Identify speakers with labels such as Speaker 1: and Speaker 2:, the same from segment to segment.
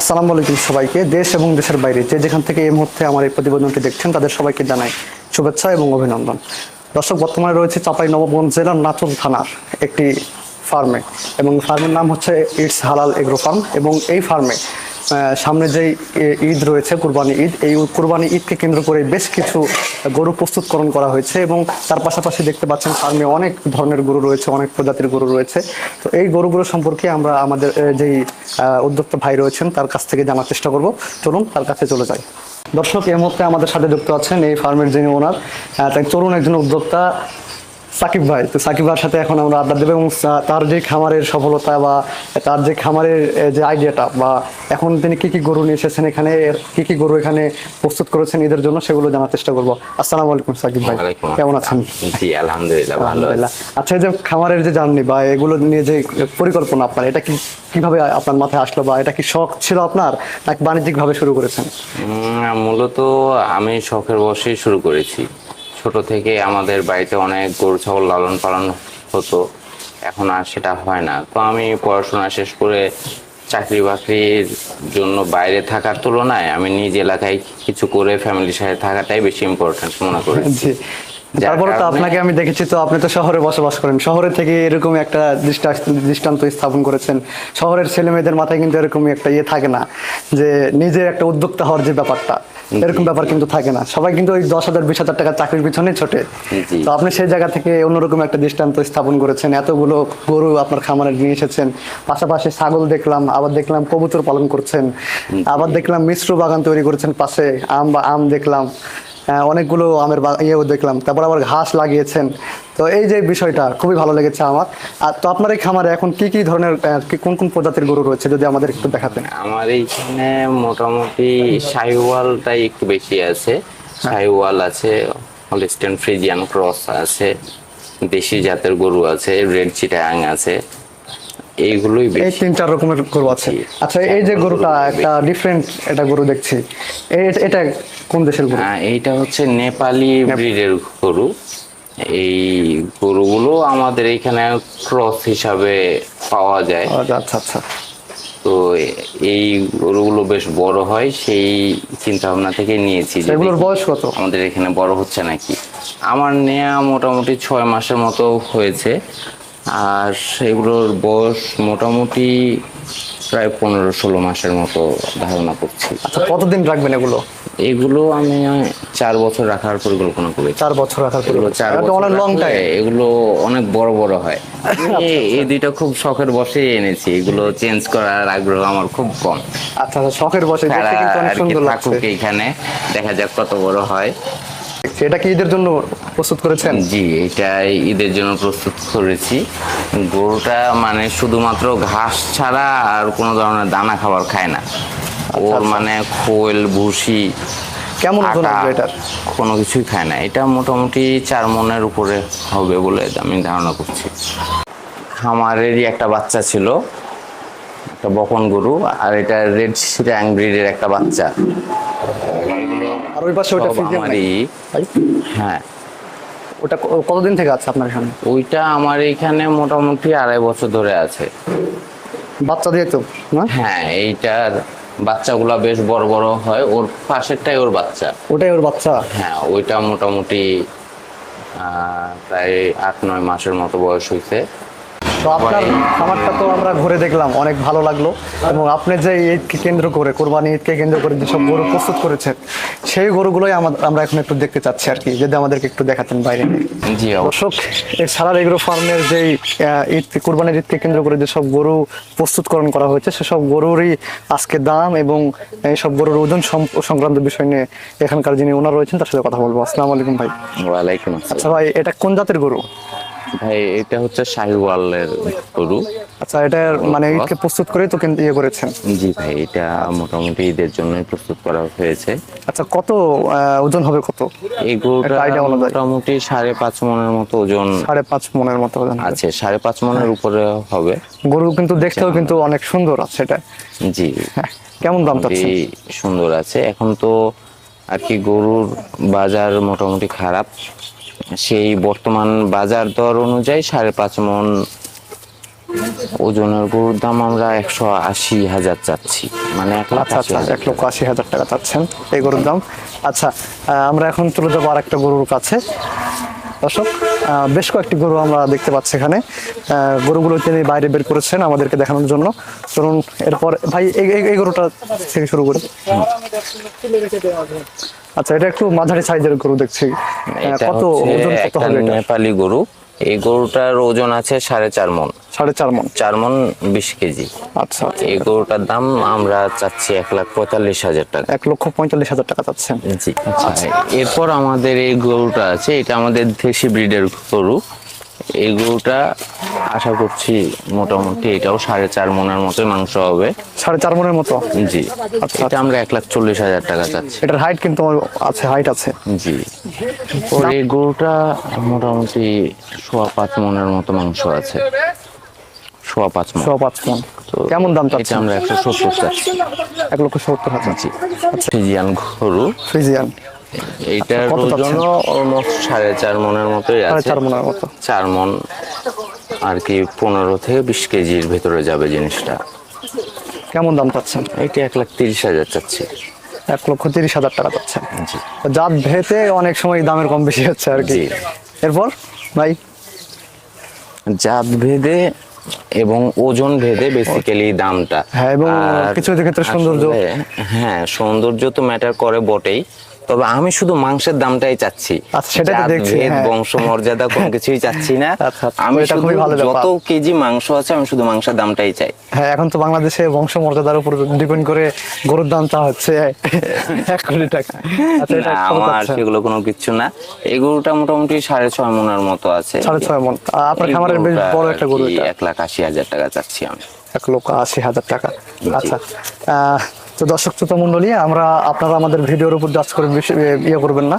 Speaker 1: আসসালামু আলাইকুম সবাইকে। দেশ এবং দেশের বাইরে যে যেখান থেকে এই মুহূর্তে আমার এই প্রতিবেদনটি দেখছেন, তাদের সবাইকে জানাই শুভেচ্ছা এবং অভিনন্দন। দর্শক, বর্তমানে রয়েছে চাপাই নবগঞ্জ জেলার নাচল থানার একটি ফার্মে এবং ফার্মের নাম হচ্ছে ইটস হালাল এগ্রো ফার্ম এবং এই ফার্মে সামনে যেই ঈদ রয়েছে, কুরবানি ঈদ, এই কুরবানি ঈদকে কেন্দ্র করে বেশ কিছু গরু প্রস্তুতকরণ করা হয়েছে এবং তার পাশাপাশি দেখতে পাচ্ছেন ফার্মে অনেক ধরনের গরু রয়েছে, অনেক প্রজাতির গরু রয়েছে। তো এই গরুগুলো সম্পর্কে আমরা আমাদের যেই উদ্যোক্তা ভাই রয়েছেন, তার কাছ থেকে জানার চেষ্টা করব। চলুন, তার কাছে চলে যাই। দর্শক, এই মুহূর্তে আমাদের সাথে যুক্ত আছেন এই ফার্মের যিনি ওনার। তাই তরুণ একজন উদ্যোক্তা সাকিব ভাই তো সাকিব ভাইয়ের সাথে এখন আমরা আড্ডা দেবো এবং তার যে খামারের সফলতা বা তার যে খামারের যে আইডিয়াটা বা এখন তিনি কি কি গরু নিয়ে এসেছেন এখানে কি কি গরু এখানে প্রস্তুত করেছেন এদের জন্য সেগুলো জানার চেষ্টা করব। আসসালামু আলাইকুম সাকিব ভাই কেমন আছেন?
Speaker 2: জি আলহামদুলিল্লাহ
Speaker 1: আচ্ছা এই যে খামারের যে জার্নি বা এগুলো নিয়ে যে পরিকল্পনা আপনার এটা কি কীভাবে আপনার মাথায় আসলো বা এটা কি শখ ছিল আপনার নাকি বাণিজ্যিক ভাবে শুরু করেছেন?
Speaker 2: মূলত আমি শখের বসেই শুরু করেছি। ছোট থেকে আমাদের বাড়িতে অনেক গরু, ছাগল লালন পালন হতো। এখন আর সেটা হয় না। তো আমি পড়াশোনা শেষ করে চাকরি বাকরির জন্য বাইরে থাকার তুলনায় আমি নিজ এলাকায় কিছু করে ফ্যামিলির সাথে থাকাটাই বেশি ইম্পর্টেন্ট মনে করি।
Speaker 1: তারপরে তো আপনাকে আমি দেখেছি তো আপনি তো শহরে বসবাস করেন। শহরে থেকে এরকম একটা দৃষ্টা- দৃষ্টান্ত স্থাপন করেছেন। শহরের ছেলে মেয়েদের মাথায় কিন্তু এরকম একটা ইয়ে থাকে না যে নিজের একটা উদ্যোক্তা হওয়ার যে ব্যাপারটা এরকম ব্যাপার কিন্তু থাকে না। সবাই কিন্তু ওই দশ হাজার বিশ হাজার টাকা চাকরির পিছনে ছোটে। তো আপনি সেই জায়গা থেকে অন্যরকম একটা দৃষ্টান্ত স্থাপন করেছেন। এতগুলো গরু আপনার খামারে নিয়ে এসেছেন। পাশাপাশি ছাগল দেখলাম আবার দেখলাম কবুতর পালন করছেন। আবার দেখলাম মিশ্র বাগান তৈরি করেছেন পাশে আম বা আম দেখলাম। অনেকগুলো আমের ইয়েও দেখলাম। তারপর আবার ঘাস লাগিয়েছেন। তো এই যে বিষয়টা খুবই ভালো লেগেছে আমার। আর তো আপনার এই খামারে এখন কি কি ধরনের কোন কোন প্রজাতির গরু রয়েছে যদি আমাদের একটু দেখাতেন?
Speaker 2: আমার এইখানে মোটামুটি শাহিওয়ালটাই একটু বেশি আছে। শাহিওয়াল আছে হলিস্টেন ফ্রিজিয়ান ক্রস আছে দেশি জাতের গরু আছে রেড চিটাং আছে। এইগুলোই
Speaker 1: এই তিন চার রকমের গরু আছে। আচ্ছা এই যে গরুটা একটা ডিফারেন্ট এটা গরু দেখছি। এই- এটা কোন দেশের গরু?
Speaker 2: আহ, এইটা হচ্ছে নেপালি ব্রিডের গরু। এই গরুগুলো আমাদের এখানে ক্রস হিসাবে পাওয়া যায়।
Speaker 1: আচ্ছা আচ্ছা
Speaker 2: তো এই গরুগুলো বেশ বড় হয় সেই চিন্তা ভাবনা থেকে নিয়েছি
Speaker 1: এগুলোর বয়স কত?
Speaker 2: আমাদের এখানে বড় হচ্ছে নাকি। আমার নেয়া মোটামুটি ছয় মাসের মতো হয়েছে। আর এগুলোর বয়স মোটামুটি প্রায় পনেরো ষোলো মাসের মতো ধারণা করছি।
Speaker 1: আচ্ছা কতদিন রাখবেন এগুলো?
Speaker 2: এগুলো আমি চার বছর রাখার পরিকল্পনা করি
Speaker 1: চার বছর রাখার পরিকল্পনা।
Speaker 2: এগুলো চার বছর
Speaker 1: অনেক লং টাইম
Speaker 2: এগুলো অনেক বড় বড় হয়। আমি এই দুইটা খুব শখের বসে এনেছি। এগুলো চেঞ্জ করার আগ্রহ আমার খুব কম।
Speaker 1: আচ্ছা আচ্ছা শখের বসে দেখতে কিন্তু অনেক
Speaker 2: আর
Speaker 1: সুন্দর লাগছে।
Speaker 2: থাকুক দেখা যাক কত বড় হয়।
Speaker 1: এটা কি ঈদের জন্য প্রস্তুত করেছেন?
Speaker 2: জি এটা ঈদের জন্য প্রস্তুত করেছি। গরুটা মানে শুধুমাত্র ঘাস ছাড়া আর কোনো ধরনের দানা খাবার খায় না। ওর
Speaker 1: আচ্ছা।
Speaker 2: মানে খোল ভুসি
Speaker 1: কেমন ওজন আসবে এটার?
Speaker 2: কোনো কিছুই খায় না। এটা মোটামুটি চার মনের উপরে হবে বলে আমি ধারণা করছি। খামারেরই একটা বাচ্চা ছিল একটা বকন গরু আর এটা রেড সিটাং ব্রিডের একটা বাচ্চা।
Speaker 1: আর ওই পাশে ওটা
Speaker 2: আমারই। হ্যাঁ।
Speaker 1: ওটা কতদিন থেকে আছে আপনার এখানে?
Speaker 2: ওইটা আমার এখানে মোটামুটি আড়াই বছর ধরে আছে।
Speaker 1: বাচ্চা দিয়ে তো
Speaker 2: হ্যাঁ এইটার বাচ্চাগুলা বেশ বড় বড় হয়। ওর পাশেরটাই ওর বাচ্চা।
Speaker 1: ওটাই ওর বাচ্চা?
Speaker 2: হ্যাঁ ওইটা মোটামুটি আহ, প্রায় আট নয় মাসের মতো বয়স হয়েছে
Speaker 1: তো আপনার খামারটা তো আমরা ঘুরে দেখলাম অনেক ভালো লাগল। এবং আপনি যে ঈদকে কেন্দ্র করে কোরবানি ঈদকে কেন্দ্র করে যেসব গরু প্রস্তুত করেছেন সেই গরুগুলোই আমরা এখন একটু দেখতে চাচ্ছি আর কি। যদি আমাদেরকে একটু দেখাতেন বাইরে।
Speaker 2: জি
Speaker 1: দর্শক এছাড়া এগ্রো ফার্মের যেই ঈদ কুরবানির ঈদকে কেন্দ্র করে যেসব গরু প্রস্তুতকরণ করা হয়েছে সেসব গরুরই আজকে দাম এবং এইসব গরুর ওজন সংক্রান্ত বিষয় নিয়ে এখানকার যিনি ওনার রয়েছেন তার সাথে কথা বলব। আসসালামু আলাইকুম ভাই।
Speaker 2: ওয়ালাইকুম আসসালাম।
Speaker 1: আচ্ছা ভাই এটা কোন জাতের গরু?
Speaker 2: ভাই এটা হচ্ছে শাহিওয়ালের গরু।
Speaker 1: আচ্ছা এটা মানে ঈদকে প্রস্তুত করেই তো কিন্তু ইয়ে করেছেন?
Speaker 2: জি ভাই এটা মোটামুটি ঈদের জন্যই প্রস্তুত করা হয়েছে।
Speaker 1: আচ্ছা কত ওজন হবে কত?
Speaker 2: এই গরুটা। মোটামুটি সাড়ে পাঁচ মনের মতো ওজন
Speaker 1: সাড়ে পাঁচ মনের মতো ওজন
Speaker 2: আছে সাড়ে পাঁচ মনের উপরে হবে।
Speaker 1: গরু কিন্তু দেখতেও কিন্তু অনেক সুন্দর আছে এটা।
Speaker 2: জি।
Speaker 1: হ্যাঁ, কেমন দাম চাচ্ছেন?
Speaker 2: সুন্দর আছে। এখন তো আর কি গরুর বাজার মোটামুটি খারাপ। সেই বর্তমান বাজার দর অনুযায়ী সাড়ে পাঁচ মন ওজনের গরুর দাম আমরা একশো আশি হাজার চাচ্ছি। মানে এক লাখ
Speaker 1: আচ্ছা আচ্ছা এক লক্ষ আশি হাজার টাকা চাচ্ছেন এই গরুর দাম। আচ্ছা আমরা এখন চলে যাব আর একটা গরুর কাছে। দর্শক বেশ কয়েকটি গরু আমরা দেখতে পাচ্ছি এখানে। গরুগুলো তিনি বাইরে বের করেছেন আমাদেরকে দেখানোর জন্য। চলুন এরপর ভাই এই- এই- এই গরুটা থেকে শুরু করি। আচ্ছা এটা একটু মাঝারি সাইজের গরু দেখছি। কত ওজন কত হবে এটা?
Speaker 2: নেপালি গরু। এই গরুটার ওজন আছে সাড়ে চার মন।
Speaker 1: সাড়ে চার মন।
Speaker 2: চার মন বিশ কেজি।
Speaker 1: আচ্ছা আচ্ছা।
Speaker 2: এই গরুটার দাম আমরা চাচ্ছি এক লাখ পঁয়তাল্লিশ হাজার টাকা।
Speaker 1: এক লক্ষ পঁয়তাল্লিশ হাজার টাকা চাচ্ছেন।
Speaker 2: জি। আচ্ছা। এরপর আমাদের এই গরুটা আছে এটা আমাদের দেশি ব্রিডের গরু। এই গরুটা আশা করছি মোটামুটি এটাও সাড়ে চার মনের মতো মাংস হবে।
Speaker 1: সাড়ে চার মনের মতো?
Speaker 2: জি।
Speaker 1: আচ্ছা,
Speaker 2: এটা আমরা এক লাখ চল্লিশ হাজার টাকা চাচ্ছি।
Speaker 1: এটার হাইট কিন্তু আছে হাইট আছে।
Speaker 2: জি। এই গরুটা মোটামুটি সোয়া পাঁচ মনের মতো মাংস আছে। সোয়া পাঁচ মন।
Speaker 1: ছ পাঁচ মন। কেমন দাম
Speaker 2: এটা
Speaker 1: চাচ্ছেন?
Speaker 2: আমরা একশো সত্তর চাচ্ছি।
Speaker 1: এক লক্ষ সত্তর হাজার।
Speaker 2: জি। ফ্রিজিয়ান গরু
Speaker 1: ফ্রিজিয়ান।
Speaker 2: এইটার ওজন অলমোস্ট সাড়ে চার মনের মতোই আছে।
Speaker 1: চার মনের মতো।
Speaker 2: চার মন আর কি পনেরো থেকে বিশ কেজির ভেতরে যাবে জিনিসটা।
Speaker 1: কেমন দাম চাচ্ছেন?
Speaker 2: এটা এক লাখ তিরিশ হাজার চাচ্ছি।
Speaker 1: এক লক্ষ তিরিশ হাজার টাকা চাচ্ছেন।
Speaker 2: জি।
Speaker 1: জাত ভেতে অনেক সময় দামের কম বেশি হচ্ছে আর কি। এরপর? ভাই?
Speaker 2: জাত ভেদে এবং ওজন ভেদে বেসিক্যালি দামটা।
Speaker 1: হ্যাঁ, এবং কিছু ক্ষেত্রে সৌন্দর্য।
Speaker 2: হ্যাঁ সৌন্দর্য তো ম্যাটার করে বটেই। তবে আমি শুধু মাংসের দামটাই চাচ্ছি।
Speaker 1: আচ্ছা, দেখছি, হ্যাঁ।
Speaker 2: বংশ মর্যাদা কোনো কিছুই চাচ্ছি না।
Speaker 1: আচ্ছা, আচ্ছা,
Speaker 2: আমি শুধু। যত কেজি মাংস আছে আমি শুধু মাংসের দামটাই চাই।
Speaker 1: হ্যাঁ এখন তো বাংলাদেশে বংশ মর্যাদার উপর ডিপেন্ড করে গরুর দাম চা হচ্ছে এক কোটি টাকা। আচ্ছা
Speaker 2: আমার? সেগুলো কোনো কিছু না। এই গরুটা মোটামুটি সাড়ে ছয় মনের মতো আছে।
Speaker 1: সাড়ে ছয় মন। আপনার খামারের বেশ বড় একটা গরু
Speaker 2: এক লাখ আশি হাজার টাকা চাচ্ছি আমি।
Speaker 1: এক লক্ষ আশি হাজার টাকা। আচ্ছা আহ, তো দর্শক শ্রোতা আমরা আপনারা আমাদের ভিডিওর উপর জাজ করে ইয়ে করবেন না।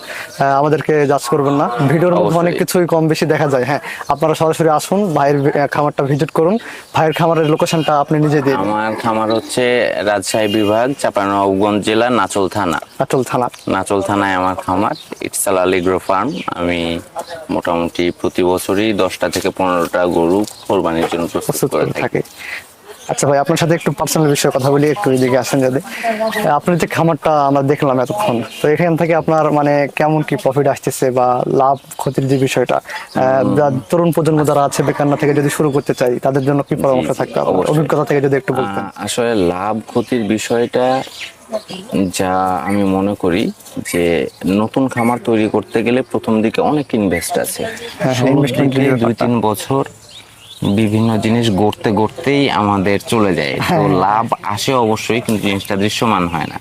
Speaker 1: আমাদেরকে জাজ করবেন না। ভিডিওর মধ্যে অনেক কিছুই কম বেশি দেখা যায়। হ্যাঁ আপনারা সরাসরি আসুন ভাইয়ের খামারটা ভিজিট করুন। ভাইয়ের খামারের লোকেশনটা আপনি নিজে দিন।
Speaker 2: আমার খামার হচ্ছে রাজশাহী বিভাগ চাপানগঞ্জ জেলা নাচল থানা।
Speaker 1: নাচল থানা।
Speaker 2: নাচল থানায় আমার খামার। ইটসাল আলিগ্রো ফার্ম আমি মোটামুটি প্রতি বছরই দশটা থেকে পনেরোটা গরু কোরবানির জন্য প্রস্তুত করে থাকে।
Speaker 1: আচ্ছা ভাই আপনার সাথে একটু পার্সোনাল বিষয়ে কথা বলি একটু এদিকে আসেন যদি। আপনার যে খামারটা আমরা দেখলাম এতক্ষণ তো এখান থেকে আপনার মানে কেমন কি প্রফিট আসতেছে বা লাভ ক্ষতির যে বিষয়টা তরুণ প্রজন্ম যারা আছে বেকান্না থেকে যদি শুরু করতে চাই তাদের জন্য কি পরামর্শ থাকতে
Speaker 2: অবশ্যই।
Speaker 1: অভিজ্ঞতা থেকে যদি একটু বলতেন।
Speaker 2: আসলে লাভ ক্ষতির বিষয়টা যা আমি মনে করি যে নতুন খামার তৈরি করতে গেলে প্রথম দিকে অনেক ইনভেস্ট আছে।
Speaker 1: হ্যাঁ, এর
Speaker 2: দুই তিন বছর বিভিন্ন জিনিস গড়তে গড়তেই আমাদের চলে যায়। তো
Speaker 1: হ্যাঁ।
Speaker 2: লাভ আসে অবশ্যই কিন্তু জিনিসটা দৃশ্যমান হয় না।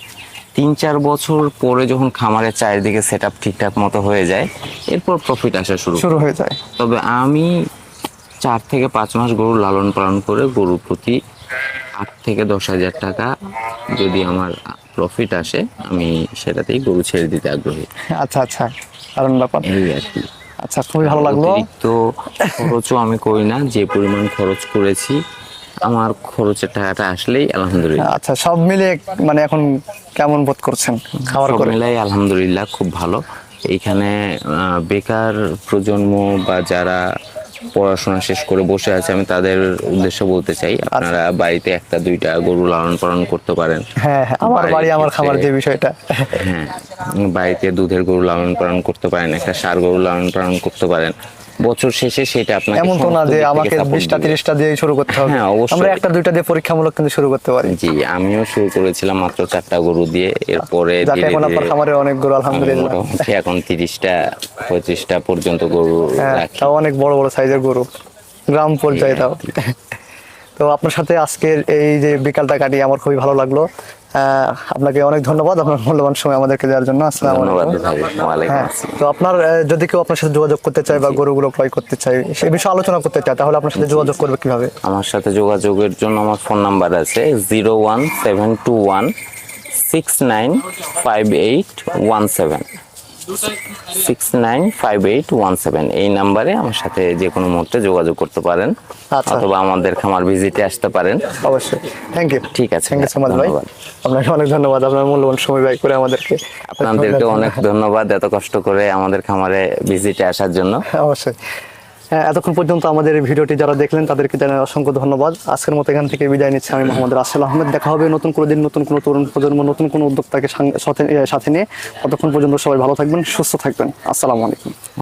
Speaker 2: তিন চার বছর পরে যখন খামারের চারিদিকে সেট আপ ঠিকঠাক মতো হয়ে যায় এরপর প্রফিট আসা শুরু
Speaker 1: শুরু হয়ে যায়।
Speaker 2: তবে আমি চার থেকে পাঁচ মাস গরু লালন পালন করে গরু প্রতি আট থেকে দশ হাজার টাকা যদি আমার প্রফিট আসে আমি সেটাতেই গরু ছেড়ে দিতে আগ্রহী।
Speaker 1: আচ্ছা আচ্ছা। কারণ ব্যাপার।
Speaker 2: এই আর কি।
Speaker 1: আচ্ছা খুবই ভালো লাগল।
Speaker 2: তো খরচও আমি করি না যে পরিমাণ খরচ করেছি আমার খরচের টাকাটা আসলেই আলহামদুলিল্লাহ।
Speaker 1: আচ্ছা সব মিলে মানে এখন কেমন বোধ করছেন খাবার করে?
Speaker 2: মিলাই আলহামদুলিল্লাহ খুব ভালো। এইখানে বেকার প্রজন্ম বা যারা পড়াশোনা শেষ করে বসে আছে আমি তাদের উদ্দেশ্যে বলতে চাই আপনারা বাড়িতে একটা দুইটা গরু লালন পালন করতে পারেন।
Speaker 1: হ্যাঁ হ্যাঁ আমার বাড়ি আমার খামার যে বিষয়টা।
Speaker 2: হ্যাঁ বাড়িতে দুধের গরু লালন পালন করতে পারেন একটা সার গরু লালন পালন করতে পারেন। বছর শেষে সেটা আপনাকে
Speaker 1: এমন তো না যে আমাকে
Speaker 2: support
Speaker 1: বিশটা
Speaker 2: দিবে।
Speaker 1: তিরিশটা দিয়ে শুরু করতে হবে।
Speaker 2: হ্যাঁ, অবশ্যই।
Speaker 1: আমরা একটা দুইটা দিয়ে পরীক্ষামূলক কিন্তু শুরু করতে পারি।
Speaker 2: জি আমিও শুরু করেছিলাম মাত্র চারটা গরু দিয়ে। এরপরে ধীরে
Speaker 1: এখন আপনার খামারে অনেক গরু আলহামদুলিল্লাহ।
Speaker 2: এখন তিরিশটা পঁচিশটা পর্যন্ত গরু
Speaker 1: হ্যাঁ
Speaker 2: রাখি।
Speaker 1: তাও অনেক বড় বড় সাইজের গরু। গ্রাম পর্যায়ে তাও। তো আপনার সাথে আজকের এই যে বিকালটা কাটিয়ে আমার খুবই ভালো লাগল। আপনাকে অনেক ধন্যবাদ আপনার মূল্যবান সময় আমাদেরকে দেওয়ার জন্য। আসসালামু আলাইকুম। হ্যাঁ
Speaker 2: আসসালাম।
Speaker 1: তো আপনার যদি কেউ আপনার সাথে যোগাযোগ করতে চায় বা গরুগুলো ক্রয় করতে চায় সেই বিষয়ে আলোচনা করতে চায় তাহলে আপনার সাথে যোগাযোগ করবে কীভাবে?
Speaker 2: আমার সাথে যোগাযোগের জন্য আমার ফোন নাম্বার আছে zero one seven two one six nine five eight one seven. Six nine five eight one seven এই নাম্বারে আমার সাথে যে কোনো মুহূর্তে যোগাযোগ করতে পারেন।
Speaker 1: আচ্ছা।
Speaker 2: অথবা আমাদের খামার ভিজিটে আসতে পারেন।
Speaker 1: অবশ্যই। থ্যাংক ইউ
Speaker 2: ঠিক আছে,
Speaker 1: থ্যাংক ইউ সো মাচ ভাই। আপনাকে অনেক ধন্যবাদ। আপনার মূল্যবান সময় ব্যয় করে আমাদেরকে
Speaker 2: আপনাদেরকে অনেক ধন্যবাদ এত কষ্ট করে আমাদের খামারে ভিজিটে আসার জন্য।
Speaker 1: অবশ্যই। এতক্ষণ পর্যন্ত আমাদের ভিডিওটি যারা দেখলেন, তাদেরকে জানাই অসংখ্য ধন্যবাদ। আজকের মতো এখান থেকে বিদায় নিচ্ছি। আমি মোহাম্মদ রাসেল আহমেদ। দেখা হবে নতুন কোনো দিন, নতুন কোনো তরুণ প্রজন্ম, নতুন কোনো উদ্যোক্তাকে সাথে নিয়ে। ততক্ষণ পর্যন্ত সবাই ভালো থাকবেন, সুস্থ থাকবেন। আসসালামু আলাইকুম।